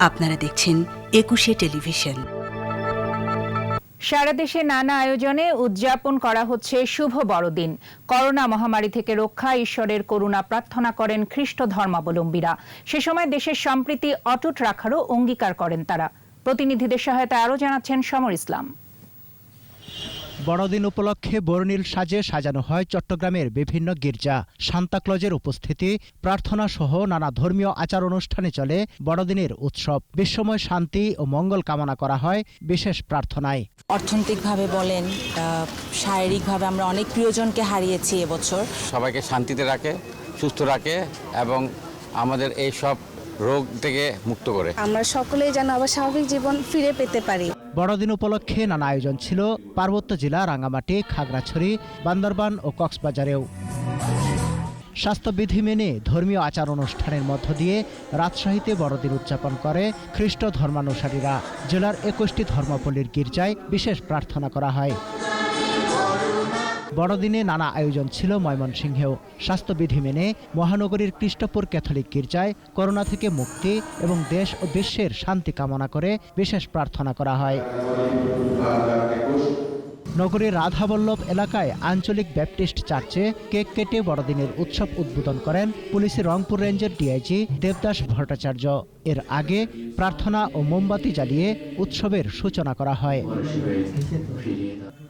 আপনারা দেখছেন একুশে টেলিভিশন। সারা দেশে নানা আয়োজনে উদযাপন করা হচ্ছে শুভ বড়দিন। করোনা মহামারী থেকে রক্ষা, ঈশ্বরের করুণা প্রার্থনা করেন খ্রিস্ট ধর্মাবলম্বীরা। সে সময় দেশের সম্প্রীতি অটুট রাখারও অঙ্গীকার করেন তারা। প্রতিনিধিদের সহায়তায় আরও জানাচ্ছেন সমর ইসলাম। বড়দিন উপলক্ষে বর্ণিল সাজে সাজানো হয় চট্টগ্রামের বিভিন্ন গির্জা। সান্তাক্লজের উপস্থিতি প্রার্থনা সহ নানা ধর্মীয় আচার অনুষ্ঠানে চলে বড়দিনের উৎসব। বিশ্বময় শান্তি ও মঙ্গল কামনা করা হয় বিশেষ প্রার্থনায়। অর্থনৈতিকভাবে বলেন শারীরিকভাবে আমরা অনেক প্রিয়জনকে হারিয়েছি এবছর। সবাইকে শান্তিতে রাখে সুস্থ রাখে এবং আমাদের এই সব রোগ থেকে মুক্ত করে। আমরা সকলেই যেন আবার স্বাভাবিক জীবন ফিরে পেতে পারি। বড়দিন উপলক্ষে নানা আয়োজন ছিল পার্বত্য জেলা, রাঙ্গামাটি, খাগড়াছড়ি, বান্দরবান ও কক্সবাজারেও। স্বাস্থ্যবিধি মেনে ধর্মীয় আচার অনুষ্ঠানের মধ্য দিয়ে রাজশাহীতে বড়দিন উদযাপন করে খ্রিস্ট ধর্মানুসারীরা। জেলার একুশটি ধর্মপল্লীর গির্জায় বিশেষ প্রার্থনা করা হয়। বড়দিনে নানা আয়োজন ছিল ময়মনসিংহেও। স্বাস্থ্যবিধি মেনে মহানগরীর কৃষ্ণপুর ক্যাথলিক গির্জায় করোনা থেকে মুক্তি এবং দেশ ও বিশ্বের শান্তি কামনা করে বিশেষ প্রার্থনা করা হয়। নগরীর রাধাবল্লভ এলাকায় আঞ্চলিক ব্যাপটিস্ট চার্চে কেক কেটে বড়দিনের উৎসব উদ্বোধন করেন পুলিশের রংপুর রেঞ্জের ডিআইজি দেবদাস ভট্টাচার্য। এর আগে প্রার্থনা ও মোমবাতি জ্বালিয়ে উৎসবের সূচনা করা হয়।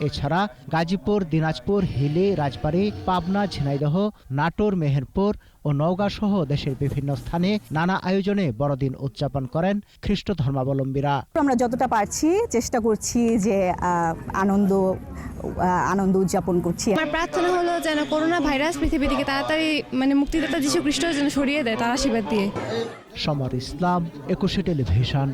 এছাড়া গাজীপুর দিনাজপুর হিলি রাজবাড়ী পাবনা ঝিনাইদহ নাটোর মেহেরপুর ও নওগাঁ সহ দেশের বিভিন্ন স্থানে নানা আয়োজনে বড়দিন উদযাপন করেন খ্রিস্ট ধর্মাবলম্বীরা আমরা যতটা পারছি চেষ্টা করছি যে আহ, আনন্দ আহ, আনন্দ উদযাপন করছি। আমার প্রার্থনা হলো যেন করোনা ভাইরাস পৃথিবী থেকে তাড়াতাড়ি মানে মুক্তিদাতা যীশু খ্রিস্ট যেন সরিয়ে দেয় তার আশীর্বাদ দিয়ে। সমর ইসলাম একুশে টেলিভিশন।